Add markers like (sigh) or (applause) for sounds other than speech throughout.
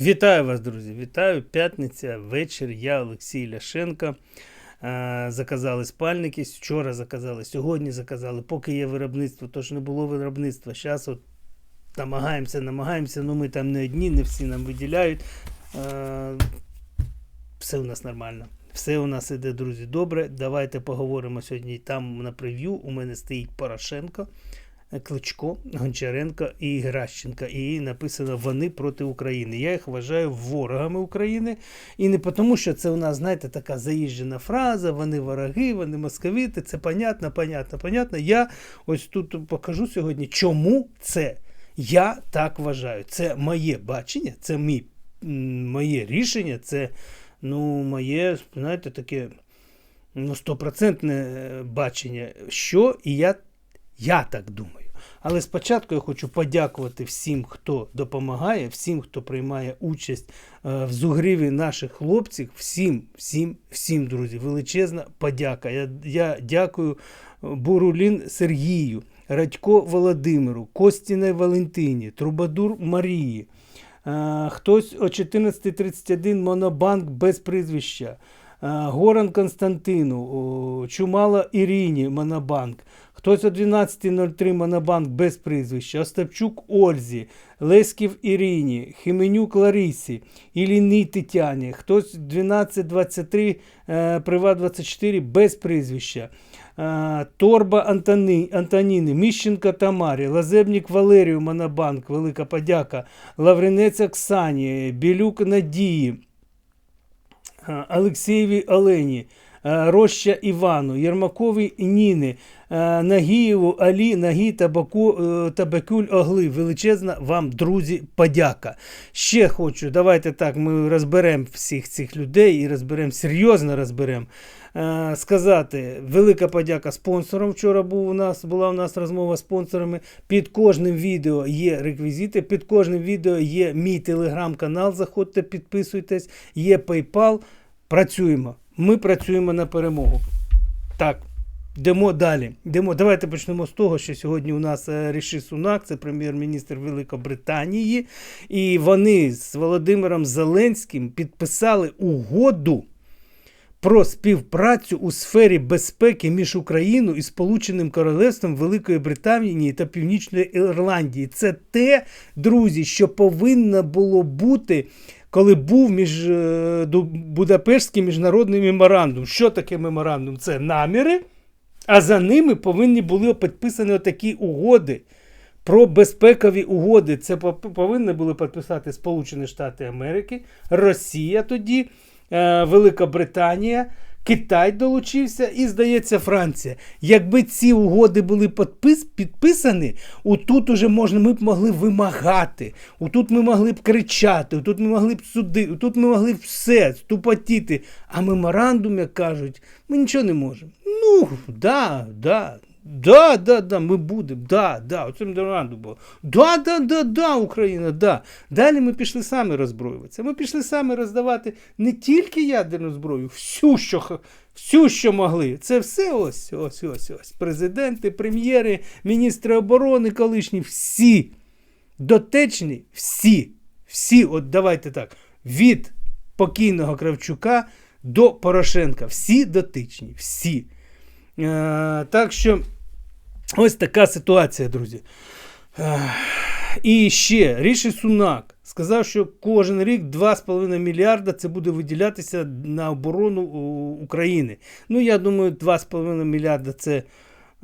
Вітаю вас, друзі! Вітаю! П'ятниця, вечір. Я Олексій Ляшенко. Е, Заказали спальники. Вчора заказали, сьогодні заказали. Поки є виробництво, то ж не було виробництва. Зараз от намагаємося, намагаємося, ну ми там не одні, не всі нам виділяють. Е, Все у нас нормально. Все у нас іде, друзі, добре. Давайте поговоримо сьогодні. Там на прев'ю у мене стоїть Порошенко. Кличко, Гончаренко і Гращенка. І написано вони проти України. Я їх вважаю ворогами України. І не тому, що це у нас, знаєте, така заїжджена фраза, вони вороги, вони московіти. Це понятно, понятно, понятно. Я ось тут покажу сьогодні, чому це. Я так вважаю. Це моє бачення, це мій, моє рішення, це ну, моє, знаєте, таке ну, стопроцентне бачення, що і я, я так думаю. Але спочатку я хочу подякувати всім, хто допомагає, всім, хто приймає участь е, в зугріві наших хлопців. Всім, всім, всім, друзі, величезна подяка. Я, я дякую Бурулін Сергію, Радько Володимиру, Костінай Валентині, Трубадур Марії. Е, Хтось о 14.31 Монобанк без прізвища. Е, Горан Константину, Чумала Ірині Монобанк. Хтось о 12.03 Монобанк без прізвища, Остапчук Ользі, Леськів Ірині, Хименюк Ларисі, Іліні Тетяні, хтось 12.23 е, Приват 24 без прізвища. Е, Торба Антони, Антоніни, Міщенка Тамарі, Лазебник Валерію Монобанк, велика подяка, Лавринець Оксані, Білюк Надії, е, Олексієві Олені, Роща Івану, Єрмакові Ніни, е, Нагієву Алі, Нагі Табаку, е, Табакюль Огли. Величезна вам, друзі, подяка. Ще хочу, давайте так, ми розберемо всіх цих людей і розберемо, серйозно розберемо. Е, Сказати велика подяка спонсорам. Вчора був у нас була у нас розмова з спонсорами. Під кожним відео є реквізити, під кожним відео є мій телеграм-канал. Заходьте, підписуйтесь, є PayPal. Працюємо. Ми працюємо на перемогу. Так. Йдемо далі. Йдемо. Давайте почнемо з того, що сьогодні у нас е, Ріші Сунак, це прем'єр-міністр Великобританії, і вони з Володимиром Зеленським підписали угоду про співпрацю у сфері безпеки між Україною і Сполученим Королевством Великої Британії та Північної Ірландії. Це те, друзі, що повинно було бути. Коли був між е, Будапештський міжнародний меморандум. Що таке меморандум? Це наміри, а за ними повинні були підписані такі угоди про безпекові угоди. Це повинні були підписати Сполучені Штати Америки, Росія тоді, е, Велика Британія. Китай долучився і, здається, Франція. Якби ці угоди були підпис, підписані, отут уже можна, ми б могли вимагати, отут ми могли б кричати, отут ми могли б судити, отут ми могли б все ступотіти. А меморандум, як кажуть, ми нічого не можемо. Ну, да, да. Да, да, да, ми будемо, да, да, оце меморандум було. Да, да, да, да, Україна, да. Далі ми пішли самі роззброюватися. Ми пішли самі роздавати не тільки ядерну зброю, всю, що, всю, що могли. Це все ось, ось, ось, ось. Президенти, прем'єри, міністри оборони колишні, всі дотечні, всі, всі, от давайте так, від покійного Кравчука до Порошенка. Всі дотичні, всі. Е, так що ось така ситуація, друзі. Е, і ще Ріші Сунак сказав, що кожен рік 2,5 мільярда це буде виділятися на оборону України. Ну, я думаю, 2,5 мільярда це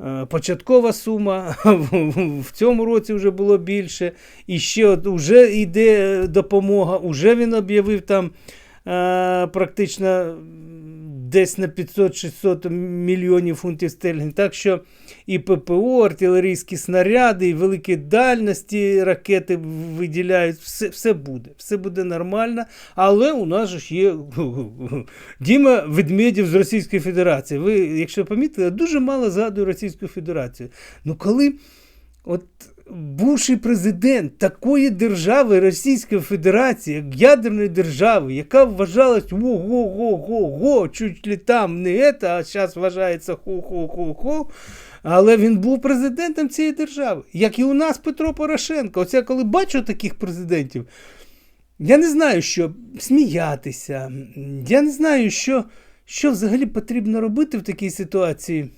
е, початкова сума. (laughs) В- цьому році вже було більше. І ще от вже йде допомога. Уже він об'явив там е, практично десь на 500-600 мільйонів фунтів стерлінгів. Так що і ППО, артилерійські снаряди, і великі дальності ракети виділяють. Все, все буде. Все буде нормально. Але у нас ж є (laughs) Діма Ведмедєв з Російської Федерації. Ви, якщо помітили, дуже мало згадую Російську Федерацію. Ну коли от бувший президент такої держави Російської Федерації, як ядерної держави, яка вважалась го-го-го-го-го, чуть ли там не це, а зараз вважається хо-хо-хо-хо. Але він був президентом цієї держави, як і у нас Петро Порошенко. Оце я коли бачу таких президентів, Я не знаю, що сміятися. Я не знаю, що, що взагалі потрібно робити в такій ситуації.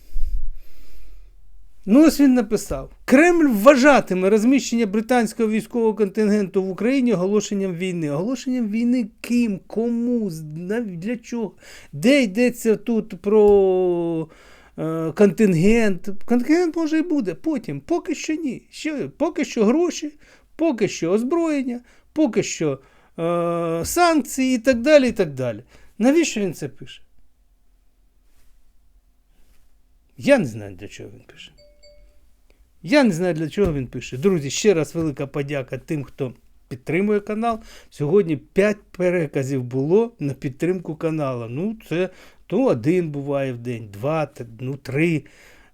Ну, ось він написав: Кремль вважатиме розміщення британського військового контингенту в Україні оголошенням війни. Оголошенням війни ким, кому, для чого? Де йдеться тут про е, контингент? Контингент може і буде потім, поки що ні. Ще, поки що гроші, поки що озброєння, поки що е, санкції і так далі. і так далі. Навіщо він це пише? Я не знаю, для чого він пише. Я не знаю, для чого він пише. Друзі, ще раз велика подяка тим, хто підтримує канал. Сьогодні 5 переказів було на підтримку каналу. Ну, це то один буває в день, два, ну, три,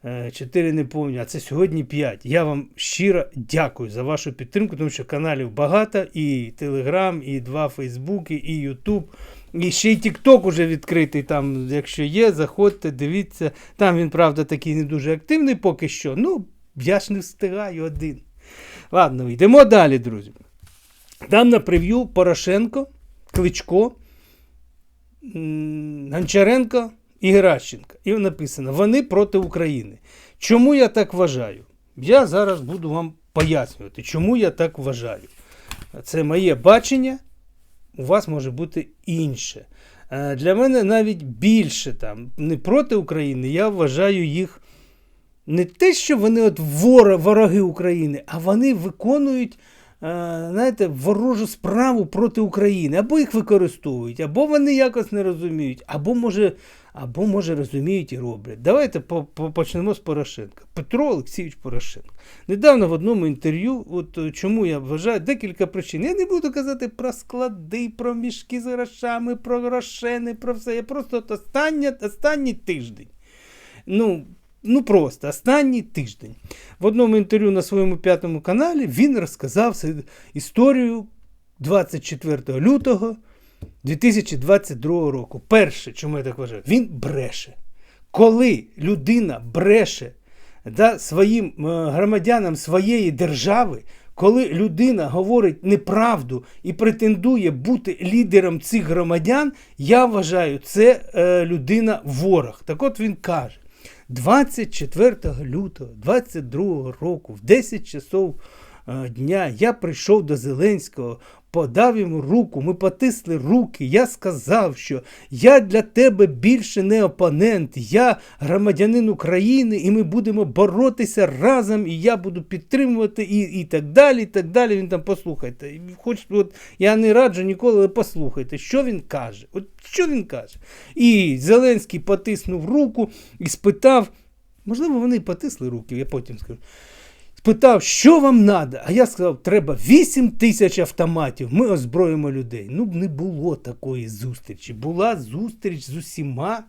е, чотири не пам'ятаю, а це сьогодні 5. Я вам щиро дякую за вашу підтримку, тому що каналів багато, і Телеграм, і два Фейсбуки, і Ютуб. І ще й Тікток уже відкритий. Там, якщо є, заходьте, дивіться. Там він, правда, такий не дуже активний поки що. Ну, я ж не встигаю один. Ладно, йдемо далі, друзі. Там на прев'ю Порошенко, Кличко, Гончаренко і Геращенко. І написано: вони проти України. Чому я так вважаю? Я зараз буду вам пояснювати, чому я так вважаю. Це моє бачення, у вас може бути інше. Е, Для мене навіть більше там не проти України, я вважаю їх не те, що вони от вора, вороги України, а вони виконують е, знаєте, ворожу справу проти України. Або їх використовують, або вони якось не розуміють, або може, або може розуміють і роблять. Давайте по, по, почнемо з Порошенка. Петро Олексійович Порошенко. Недавно в одному інтерв'ю, от е, чому я вважаю, декілька причин. Я не буду казати про склади, про мішки з грошами, про грошени, про все. Я просто от останнє, останній тиждень. Ну, ну просто останній тиждень. В одному інтерв'ю на своєму п'ятому каналі він розказав історію 24 лютого 2022 року. Перше, чому я так вважаю, він бреше. Коли людина бреше да, своїм е, громадянам своєї держави, коли людина говорить неправду і претендує бути лідером цих громадян, я вважаю, це е, людина ворог. Так от він каже: 24 лютого 22 року, в 10 часов е, дня, я прийшов до Зеленського, подав йому руку, ми потисли руки. Я сказав, що я для тебе більше не опонент, я громадянин України, і ми будемо боротися разом, і я буду підтримувати, і, і так далі. і так далі. Він там послухайте. Хоч от я не раджу ніколи, але послухайте, що він каже. От що він каже. І Зеленський потиснув руку і спитав. Можливо, вони потисли руки, я потім скажу. Спитав, що вам треба? А я сказав, треба 8 тисяч автоматів. Ми озброїмо людей. Ну, не було такої зустрічі. Була зустріч з усіма.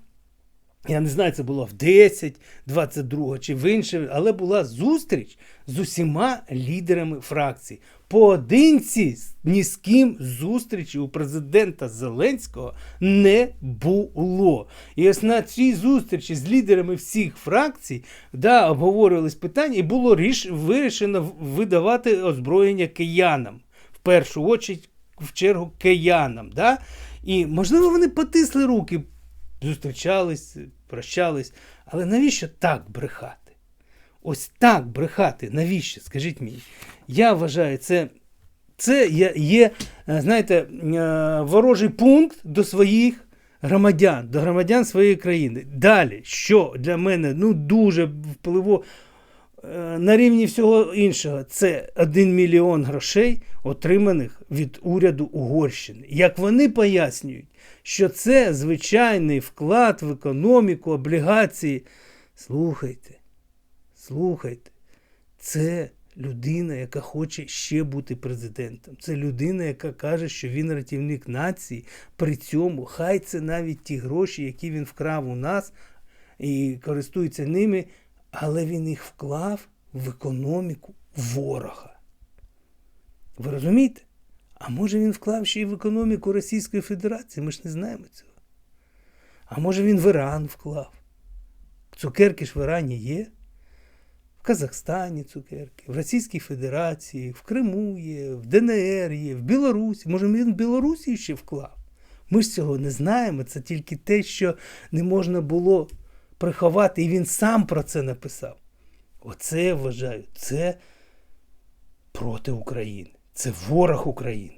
Я не знаю, це було в 10, 22 чи в інше, але була зустріч з усіма лідерами фракцій. Поодинці ні з ким зустрічі у президента Зеленського не було. І ось на цій зустрічі з лідерами всіх фракцій да, обговорювались питання, і було ріш... вирішено видавати озброєння киянам. В першу очередь, в чергу киянам. Да? І можливо вони потисли руки, зустрічались, прощались. Але навіщо так брехати? Ось так брехати. Навіщо? Скажіть мені. Я вважаю, це, це є, е, знаєте, е, ворожий пункт до своїх громадян, до громадян своєї країни. Далі, що для мене ну, дуже впливо е, на рівні всього іншого, це 1 мільйон грошей, отриманих від уряду Угорщини. Як вони пояснюють, що це звичайний вклад в економіку, облігації. Слухайте, слухайте, це людина, яка хоче ще бути президентом. Це людина, яка каже, що він рятівник нації. При цьому хай це навіть ті гроші, які він вкрав у нас і користується ними, але він їх вклав в економіку ворога. Ви розумієте? А може він вклав ще й в економіку Російської Федерації? Ми ж не знаємо цього. А може він в Іран вклав? Цукерки ж в Ірані є. В Казахстані цукерки, в Російській Федерації, в Криму є, в ДНР є, в Білорусі. Може, він в Білорусі ще вклав? Ми ж цього не знаємо. Це тільки те, що не можна було приховати, і він сам про це написав. Оце я вважаю, це проти України. Це ворог України.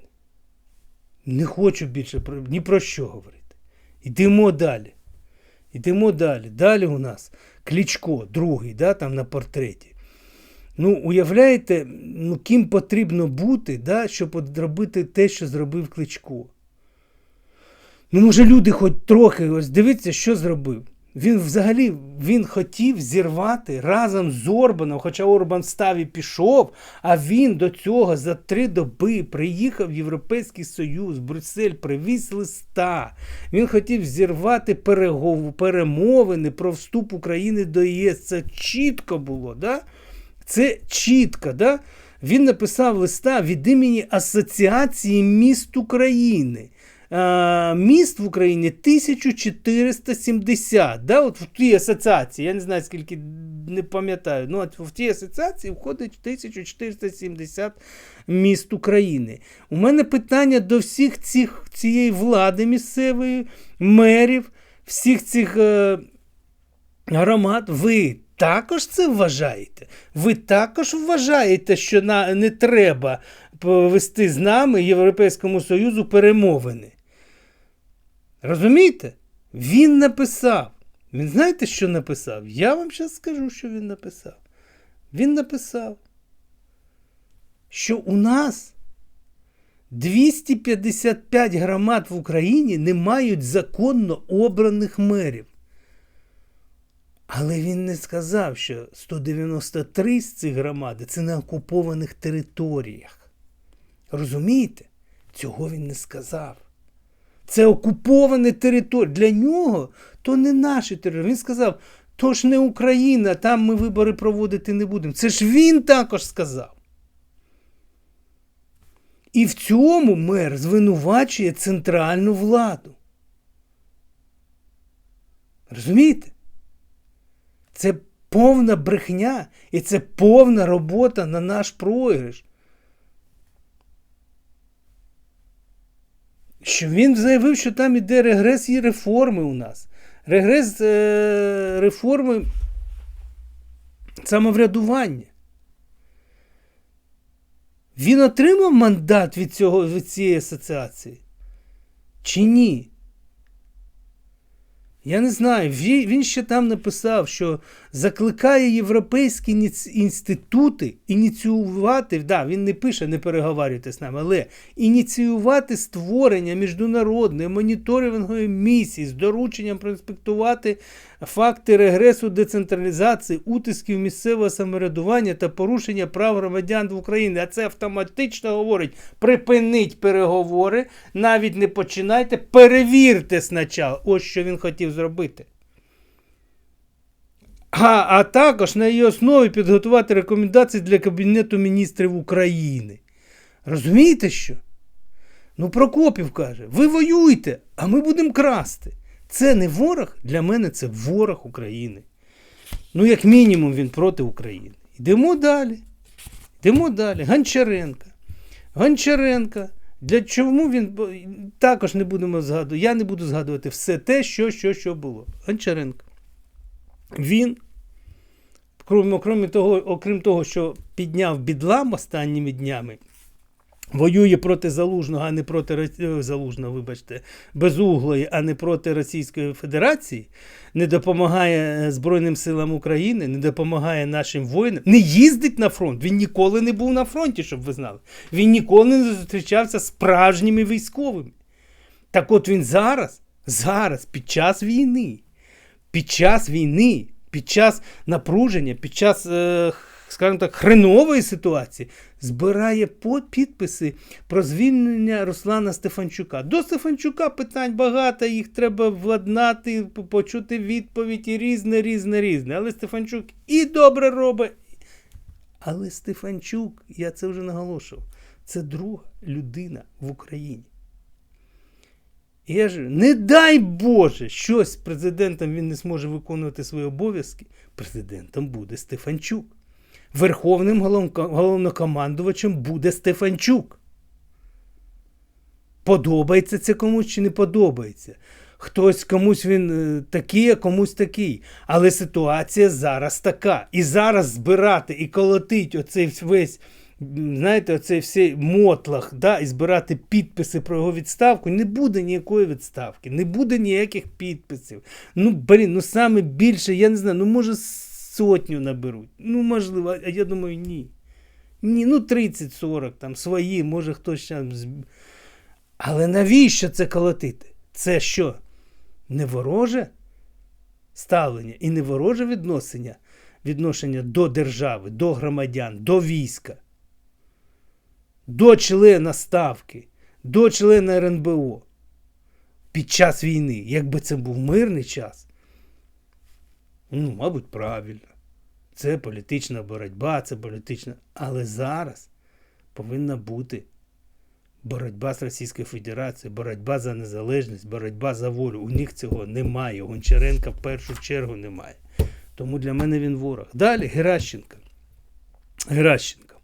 Не хочу більше про, ні про що говорити. Йдемо далі. Йдемо далі. Далі у нас Клічко, другий, да, там на портреті. Ну, уявляєте, ну, ким потрібно бути, да, щоб зробити те, що зробив Кличко. Ну, може, люди хоч трохи, ось дивіться, що зробив. Він взагалі він хотів зірвати разом з Орбаном, хоча Орбан став і пішов, а він до цього за три доби приїхав в Європейський Союз, Брюссель, привіз листа. Він хотів зірвати перегов... перемовини про вступ України до ЄС. Це чітко було. Да? Це чітко. Да? Він написав листа від імені Асоціації міст України. Е, міст в Україні 1470. Да? От в тій асоціації, я не знаю, скільки не пам'ятаю. Ну, от в тій асоціації входить 1470 міст України. У мене питання до всіх цих, цієї влади місцевої, мерів, всіх цих е, громад. Ви також це вважаєте? Ви також вважаєте, що на, не треба вести з нами Європейському Союзу перемовини? Розумієте? Він написав. Він знаєте, що написав? Я вам зараз скажу, що він написав. Він написав, що у нас 255 громад в Україні не мають законно обраних мерів. Але він не сказав, що 193 з цих громад це на окупованих територіях. Розумієте? Цього він не сказав. Це окуповані території. Для нього то не наші території. Він сказав, то ж не Україна, там ми вибори проводити не будемо. Це ж він також сказав. І в цьому мер звинувачує центральну владу. Розумієте? Це повна брехня і це повна робота на наш програш. Що він заявив, що там іде регрес і реформи у нас. Регрес е- реформи самоврядування. Він отримав мандат від, цього, від цієї асоціації? Чи ні? Я не знаю. Він ще там написав, що закликає європейські інститути ініціювати, да, він не пише, не переговарюйте з нами, але ініціювати створення міжнародної моніторингової місії з дорученням проінспектувати факти регресу децентралізації, утисків місцевого самоврядування та порушення прав громадян в Україні. А це автоматично говорить: припиніть переговори, навіть не починайте, перевірте спочатку. Ось що він хотів зробити. А, а також на її основі підготувати рекомендації для Кабінету міністрів України. Розумієте що? Ну, Прокопів каже: ви воюєте, а ми будемо красти. Це не ворог, для мене це ворог України. Ну, як мінімум, він проти України. Йдемо далі. Йдемо далі. Гончаренка. Гончаренка. Для чому він також не будемо згадувати. Я не буду згадувати все те, що що, що було. Гончаренко. Він, крім того, окрім того, що підняв бідлам останніми днями, Воює проти Залужного, а не проти е, Залужного, вибачте, безуглої, а не проти Російської Федерації, не допомагає е, Збройним силам України, не допомагає нашим воїнам, не їздить на фронт. Він ніколи не був на фронті, щоб ви знали. Він ніколи не зустрічався з справжніми військовими. Так от він зараз, зараз, під час війни, під час війни, під час напруження, під час. Е скажімо так, хренової ситуації, збирає підписи про звільнення Руслана Стефанчука. До Стефанчука питань багато, їх треба владнати, почути відповідь і різне, різне, різне. Але Стефанчук і добре робить. Але Стефанчук, я це вже наголошував, це друга людина в Україні. І я ж, не дай Боже, щось президентом він не зможе виконувати свої обов'язки. Президентом буде Стефанчук. Верховним головнокомандувачем буде Стефанчук. Подобається це комусь чи не подобається. Хтось комусь він е, такий, а комусь такий. Але ситуація зараз така. І зараз збирати і колотить оцей весь, знаєте, оцей всей мотлах, да, і збирати підписи про його відставку, не буде ніякої відставки, не буде ніяких підписів. Ну, блін, ну саме більше, я не знаю, ну може сотню наберуть. Ну, можливо, а я думаю, ні. Ні, ну 30-40 там свої, може хтось там. Але навіщо це колотити? Це що? Не вороже ставлення і не вороже відношення, відношення до держави, до громадян, до війська, до члена ставки, до члена РНБО під час війни. Якби це був мирний час, ну, мабуть, правильно. Це політична боротьба, це політична. Але зараз повинна бути боротьба з Російською Федерацією, боротьба за незалежність, боротьба за волю. У них цього немає. Гончаренка в першу чергу немає. Тому для мене він ворог. Далі Геращенко. Геращенко.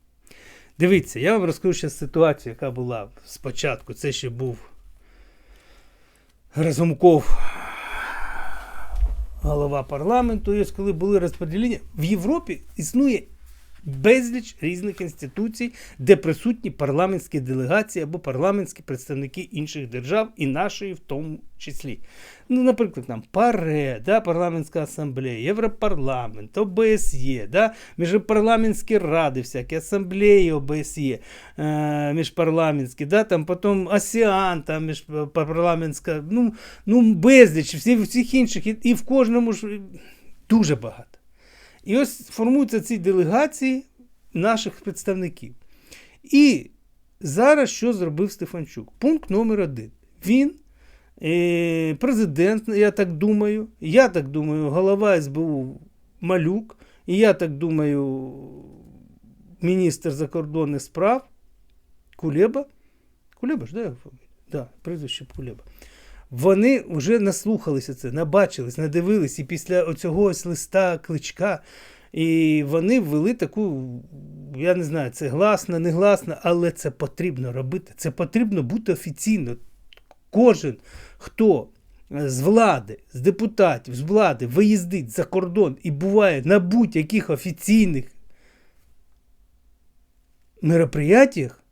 Дивіться, я вам розкажу ще ситуацію, яка була спочатку. Це ще був Разумков, голова парламенту. є коли були розподілення, в Європі існує безліч різних інституцій, де присутні парламентські делегації або парламентські представники інших держав, і нашої в тому числі. Ну, наприклад, там ПАРЕ, да, парламентська асамблея, Європарламент, ОБСЄ, да, міжпарламентські ради, всякі асамблеї ОБСЄ, е, міжпарламентські, да, там потім АСІАН, там міжпарламентська, ну, ну безліч, всі, всіх інших, і, і в кожному ж дуже багато. І ось формуються ці делегації наших представників. І зараз що зробив Стефанчук? Пункт номер один. Він, е, президент, я так думаю, я так думаю, голова СБУ Малюк, і я так думаю, міністр закордонних справ Кулеба. Кулеба ж, да? фамілія? Да, прізвище Кулеба. Вони вже наслухалися це, набачились, надивились, і після оцього ось листа кличка. І вони ввели таку, я не знаю, це гласно, не гласно, але це потрібно робити. Це потрібно бути офіційно. Кожен, хто з влади, з депутатів, з влади виїздить за кордон і буває на будь-яких офіційних мероприятіях,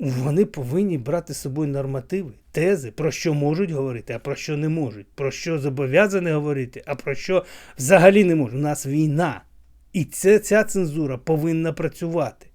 вони повинні брати з собою нормативи, тези, про що можуть говорити, а про що не можуть, про що зобов'язані говорити, а про що взагалі не можуть. У нас війна. І це, ця цензура повинна працювати.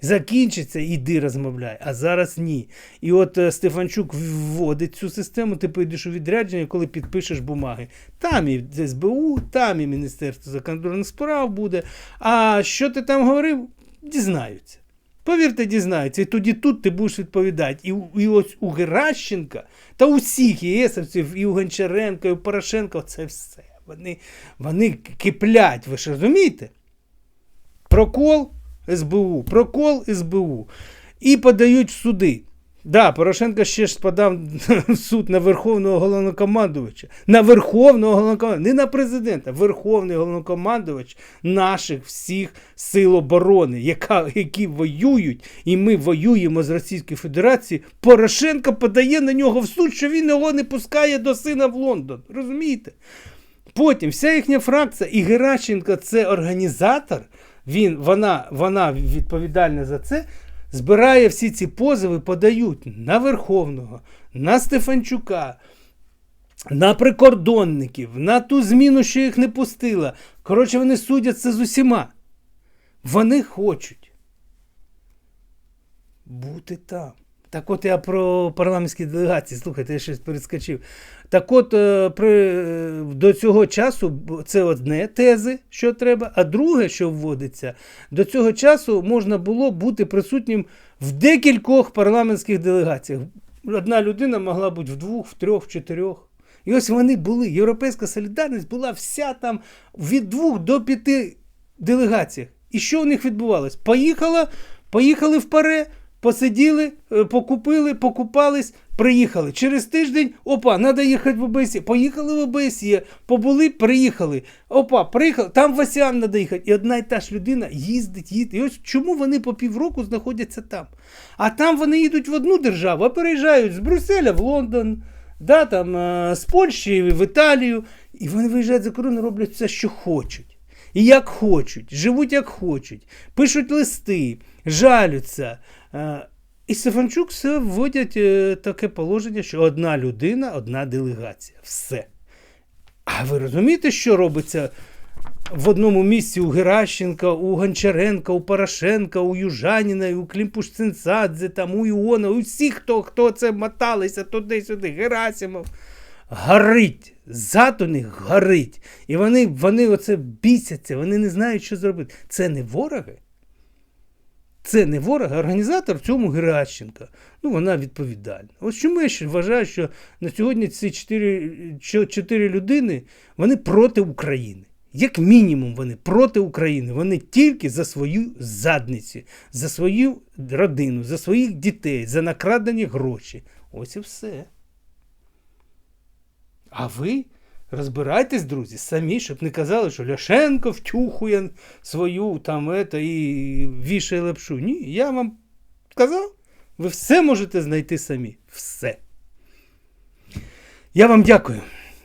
Закінчиться, іди розмовляй, а зараз ні. І от е, Стефанчук вводить цю систему, ти поїдеш у відрядження, коли підпишеш бумаги. Там і СБУ, там і Міністерство закордонних справ буде. А що ти там говорив, дізнаються. Повірте, дізнаються. І тоді тут ти будеш відповідати. І, і ось у Геращенка та усіх ЄСовців, і у Гончаренка, і у Порошенка це все. Вони, вони киплять, ви ж розумієте? Прокол СБУ, прокол СБУ. І подають в суди. Да, Порошенко ще ж подав в (laughs) суд на Верховного головнокомандувача. На Верховного головнокомандувача, не на президента, Верховний головнокомандувач наших всіх сил оборони, яка, які воюють, і ми воюємо з Російською Федерацією. Порошенко подає на нього в суд, що він його не пускає до сина в Лондон. Розумієте? Потім вся їхня фракція, і Геращенко це організатор, він, вона, вона відповідальна за це. Збирає всі ці позови, подають на Верховного, на Стефанчука, на прикордонників, на ту зміну, що їх не пустила. Коротше, вони судяться з усіма. Вони хочуть бути там. Так от я про парламентські делегації, слухайте, я щось перескочив. Так от е, при, е, до цього часу це одне тези, що треба, а друге, що вводиться, до цього часу можна було бути присутнім в декількох парламентських делегаціях. Одна людина могла бути в двох, в трьох, в чотирьох. І ось вони були. Європейська солідарність була вся там від двох до п'яти делегаціях. І що у них відбувалось? Поїхала, поїхали в паре, посиділи, е, покупили, покупались, приїхали. Через тиждень, опа, треба їхати в ОБСЄ. Поїхали в ОБСЄ, побули, приїхали. Опа, приїхали, там в Асіан треба їхати. І одна і та ж людина їздить, їздить. І ось чому вони по півроку знаходяться там. А там вони їдуть в одну державу, а переїжджають з Брюсселя в Лондон, да, там, е, з Польщі в Італію. І вони виїжджають за кордон роблять все, що хочуть. І як хочуть, живуть як хочуть, пишуть листи, жалються. Е, І Стефанчук все вводять е, таке положення, що одна людина, одна делегація. Все. А ви розумієте, що робиться в одному місці у Геращенка, у Гончаренка, у Порошенка, у Южаніна, у Клімпуш-Цинцадзе, там, у Іона, у всіх, хто, хто це моталися туди-сюди, Герасимов. Горить. Зад у них горить. І вони, вони оце бісяться, вони не знають, що зробити. Це не вороги. Це не ворог, а організатор в цьому Геращенка. Ну, вона відповідальна. Ось чому я ще вважаю, що на сьогодні ці чотири, людини вони проти України. Як мінімум, вони проти України. Вони тільки за свою задницю, за свою родину, за своїх дітей, за накрадені гроші. Ось і все. А ви розбирайтесь, друзі, самі, щоб не казали, що Ляшенко втюхує свою там ето, і вішає лапшу. Ні, я вам сказав, ви все можете знайти самі. Все. Я вам дякую.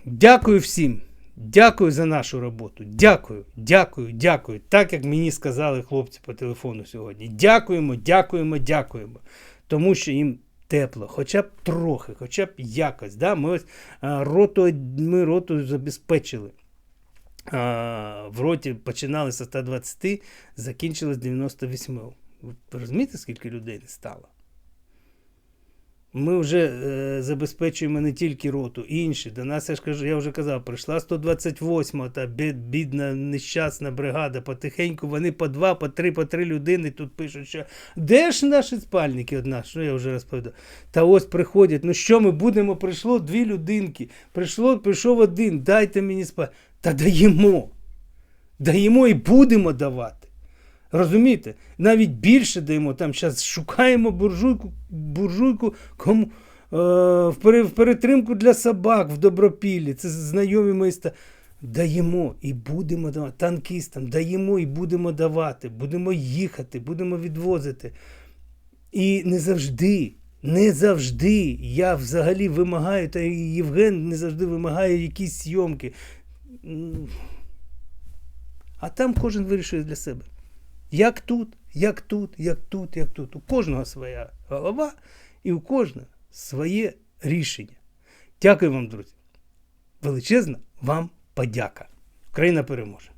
Дякую всім. Дякую за нашу роботу. Дякую, дякую, дякую. Так як мені сказали хлопці по телефону сьогодні. Дякуємо, дякуємо, дякуємо. Тому що їм тепло, хоча б трохи, хоча б якось. Да? Ми ось а, роту, ми роту забезпечили. А, в роті починали з 120, закінчили з 98. Ви розумієте, скільки людей не стало? Ми вже е, забезпечуємо не тільки роту, інші. До нас, я ж кажу, я вже казав, прийшла 128 та бідна нещасна бригада. Потихеньку вони по два, по три, по три людини тут пишуть, що де ж наші спальники одна, що я вже розповідав. Та ось приходять, ну що ми будемо? Прийшло дві людинки, прийшло, прийшов один, дайте мені спальник. Та даємо. Даємо і будемо давати. Розумієте? Навіть більше даємо. Там зараз шукаємо буржуйку, буржуйку кому, е, в, перетримку для собак в Добропіллі. Це знайомі мої ста. Даємо і будемо давати. Танкістам даємо і будемо давати. Будемо їхати, будемо відвозити. І не завжди, не завжди я взагалі вимагаю, та Євген не завжди вимагає якісь зйомки. А там кожен вирішує для себе. Як тут, як тут, як тут, як тут. У кожного своя голова і у кожного своє рішення. Дякую вам, друзі. Величезна вам подяка. Україна переможе.